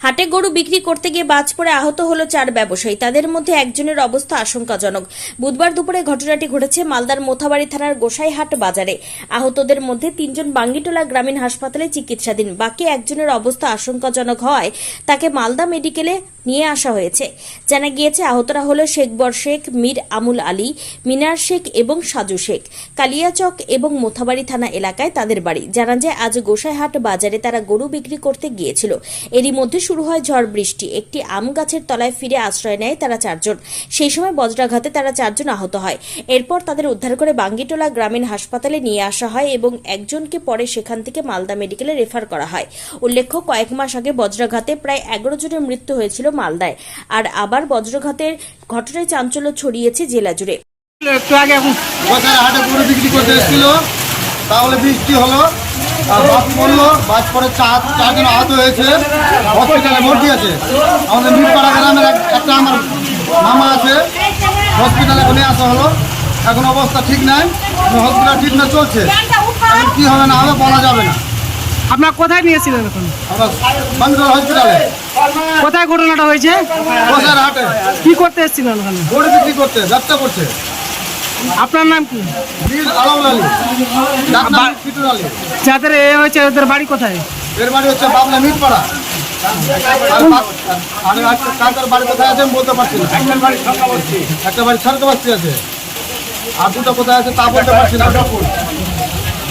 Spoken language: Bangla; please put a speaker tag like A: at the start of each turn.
A: হাটে গরু বিক্রি করতে গিয়ে বাজ পড়ে আহত হলো চার ব্যবসায়ী। তাদের মধ্যে একজনের অবস্থা আশঙ্কাজনক। বুধবার দুপুরে ঘটনাটি ঘটেছে মালদার মোথাবাড়ি থানার গোসাইহাট বাজারে। আহতদের মধ্যে তিনজন বাঙ্গিটোলা গ্রামীণ হাসপাতালে চিকিৎসাধীন। বাকি একজনের অবস্থা আশঙ্কাজনক হওয়ায় তাকে মালদা মেডিকেলে নিয়ে আসা হয়েছে। জানা গিয়েছে, আহতরা হলো শেখবর শেখ, মীর আমুল আলী, মিনার শেখ এবং সাজু শেখ। কালিয়াচক এবং মোথাবাড়ি থানা এলাকায় তাদের বাড়ি। জানা যায়, আজ গোসাইহাট বাজারে তারা গরু বিক্রি করতে গিয়েছিল। এরই মধ্যে শুরু হয় ঝড় বৃষ্টি। একটি আম গাছের তলায় ফিরে আশ্রয় নেয় তারা চারজন। সেই সময় বজ্রাঘাতে তারা চারজন আহত হয়। এরপর তাদের উদ্ধার করে বাঙ্গিটোলা গ্রামীণ হাসপাতালে নিয়ে আসা হয় এবং একজনকে পরে সেখান থেকে মালদা মেডিকেলে রেফার করা হয়। উল্লেখ্য, কয়েক মাস আগে বজ্রাঘাতে প্রায় এগারো জনের মৃত্যু হয়েছিল মালদায়। আর আবার বজ্রঘাতের ঘটনায় চাঞ্চল্য ছড়িয়েছে জেলা জুড়ে।
B: আগে এখন
C: কোথায় হাটে বিক্রি করতে এসেছিল। তাহলে বৃষ্টি হলো, আর বাস পড়ল, বাস পরে চার চারজন আহত হয়েছে। হসপিটালে ভর্তি আছে। আমাদের মিটপাড়া গ্রামের এক- একটা আমার মামা আছে। হসপিটালে নিয়ে আসা হলো। এখন অবস্থা ঠিক নাই। হসপিটাল ট্রিটমেন্ট চলছে। এখন কী হবে না হবে বলা যাবে না।
B: আপনার কোথায় নিয়েছিলেন এখন?
C: হসপিটালে
B: কোথায় ঘটনাটা হয়েছে? কি করতে এসেছিলেন ওখানে?
C: বিক্রি করতে ব্যবসা করছে
B: আপনার নাম কি? যাদের এ হয়েছে ওদের বাড়ি কোথায়?
C: এর বাড়ি হচ্ছে বাবলা একটা কাকার বাড়ি কোথায় আছে আমি বলতে পারছি না। একটা বাড়ি একটা আছে। আর দুটো কোথায় আছে তা বলতে পারছি না।